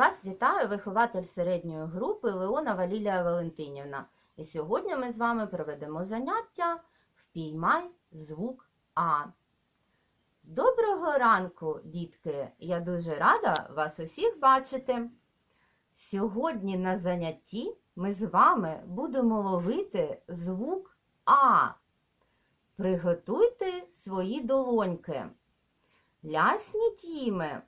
Вас вітає вихователь середньої групи Леонова Лілія Валентинівна. І сьогодні ми з вами проведемо заняття Впіймай звук А. Доброго ранку, дітки! Я дуже рада вас усіх бачити. Сьогодні на занятті ми з вами будемо ловити звук А. Приготуйте свої долоньки. Лясніть їми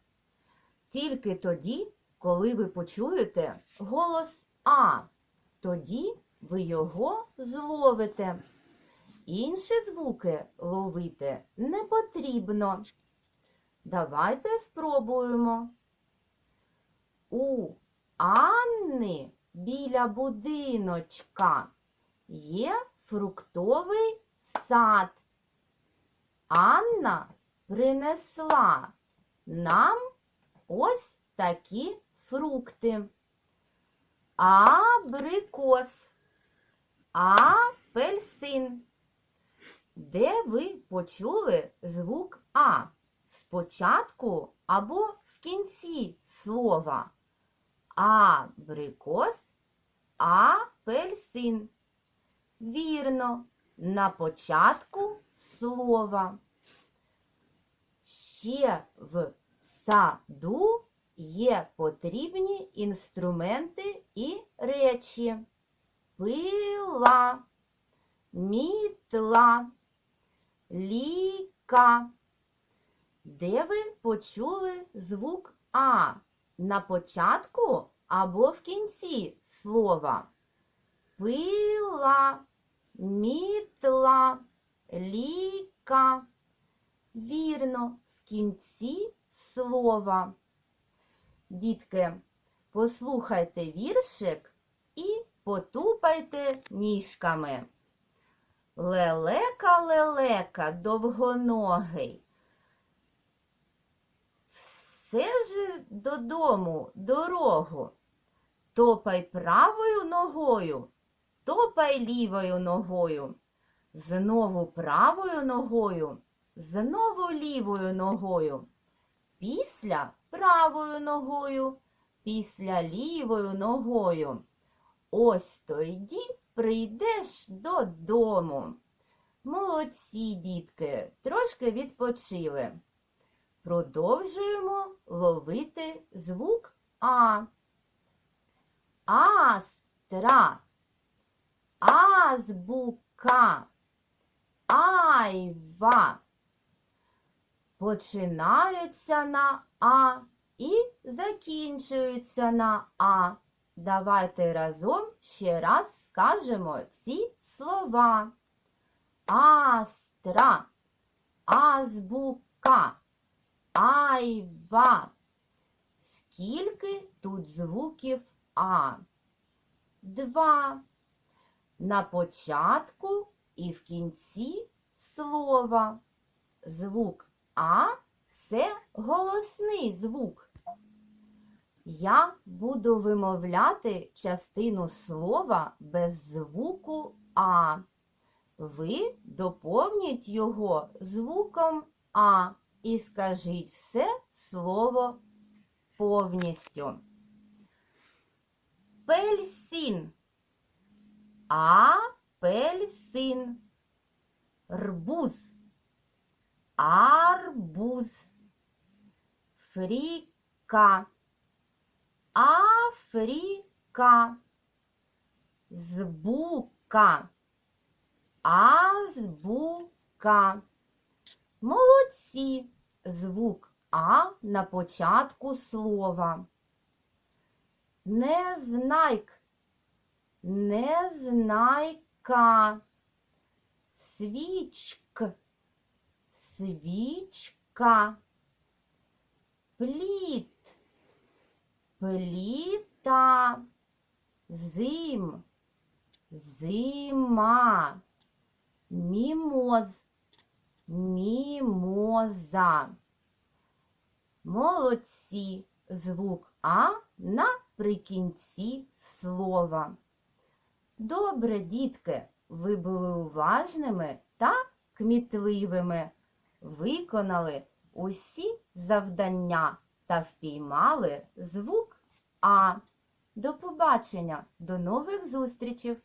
тільки тоді, коли ви почуєте голос А, тоді ви його зловите. Інші звуки ловити не потрібно. Давайте спробуємо. У Анни біля будиночка є фруктовий сад. Анна принесла нам ось такі фрукти. Абрикос, апельсин. Де ви почули звук А? Спочатку або в кінці слова. Абрикос, апельсин. Вірно, на початку слова. Ще в саду є потрібні інструменти і речі. Пила, мітла, ліка. Де ви почули звук А? На початку або в кінці слова? Пила, мітла, ліка. Вірно, в кінці слова. Дітки, послухайте віршик і потупайте ніжками. Лелека, лелека, довгоногий. Все ж додому дорогу. Топай правою ногою, топай лівою ногою. Знову правою ногою, знову лівою ногою. Після правою ногою, після лівою ногою. Ось тоді прийдеш додому. Молодці, дітки, трошки відпочили. Продовжуємо ловити звук А. Астра, азбука, айва починаються на А і закінчуються на А. Давайте разом ще раз скажемо ці слова. Астра, азбука, айва. Скільки тут звуків А? Два. На початку і в кінці слова. Звук А це голосний звук. Я буду вимовляти частину слова без звуку А. Ви доповніть його звуком А і скажіть все слово повністю. Пельсин. Апельсин. Рбуз арбуз, фріка, афріка, збука, азбука. Молодці. Звук А на початку слова. Незнайк, незнайка, свічк свічка, пліт, пліта, зим, зима, мімоз, мімоза. Молодці. Звук А наприкінці слова. Добре, дітки, ви були уважними та кмітливими виконали усі завдання та впіймали звук А. До побачення, до нових зустрічей!